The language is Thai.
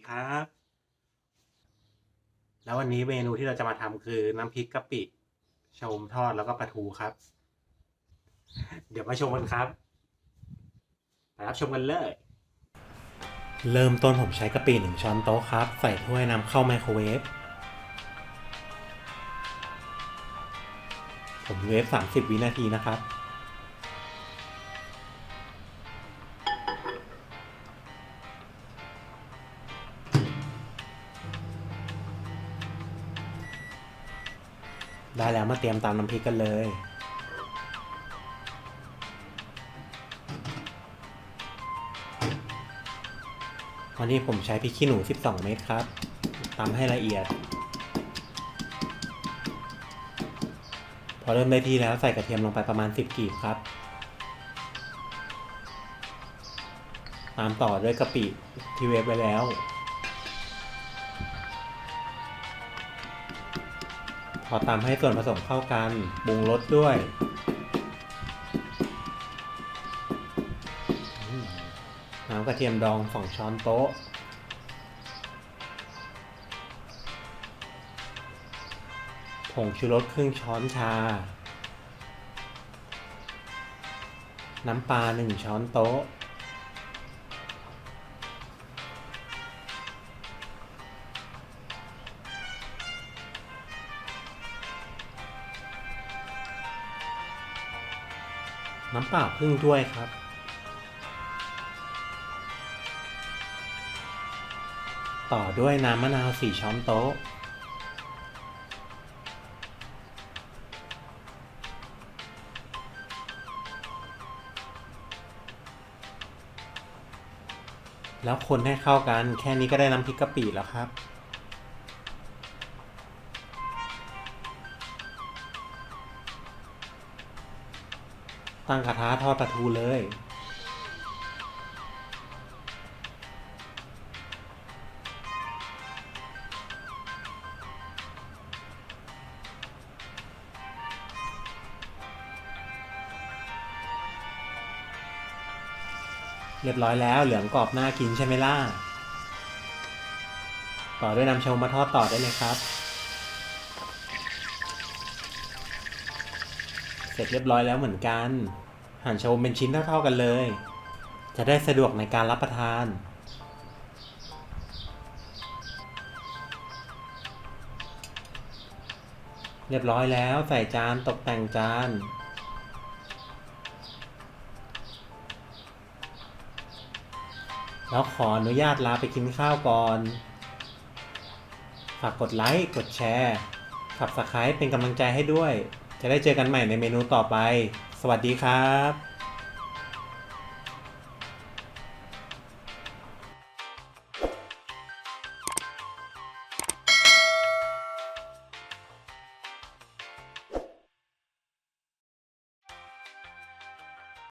ดีครับ แล้ววันนี้เมนูที่เราจะมาทำคือน้ำพริกกะปิชะอมทอดแล้วก็ปลาทูครับ เดี๋ยวมาชมกันครับไปรับชมกันเลย เริ่มต้นผมใช้กะปิหนึ่งช้อนโต๊ะครับ ใส่ถ้วยนำเข้าไมโครเวฟ ผมเวฟ 30 วินาทีนะครับ ได้แล้วมาเตรียมตามน้ำพริกกันเลย วันนี้ผมใช้พริกขี้หนู 12 เม็ดครับตำให้ละเอียด พอเริ่มได้ที่แล้วใส่กระเทียมลงไปประมาณ 10 กีบครับ ตามต่อด้วยกะปิที่เวฟไว้แล้ว พอตามให้ส่วนผสมเข้ากันปรุงรสด้วยน้ำกระเทียมดองสองช้อนโต๊ะ ผงชูรสครึ่งช้อนชา น้ำปลาหนึ่งช้อนโต๊ะ น้ำเปล่าครึ่งถ้วยครับ ต่อด้วยน้ำมะนาวสี่ช้อนโต๊ะ แล้วคนให้เข้ากันแค่นี้ก็ได้น้ำพริกกะปิแล้วครับ ตั้งกระทะทอดปลาทูเลย เรียบร้อยแล้วเหลืองกรอบน่ากินใช่ไหมล่ะ ต่อด้วยนำชมมาทอดต่อได้เลยครับ ร็จเรียบร้อยแล้วเหมือนกัน หั่นชมเป็นชิ้นเท่าๆกันเลย จะได้สะดวกในการรับประทาน เรียบร้อยแล้วใส่จานตกแต่งจานแล้วขออนุญาตลาไปกินข้าวก่อน ฝากกดไลค์ กดแชร์ ขับสไครป์เป็นกำลังใจให้ด้วย จะได้เจอกันใหม่ในเมนูต่อไป สวัสดีครับ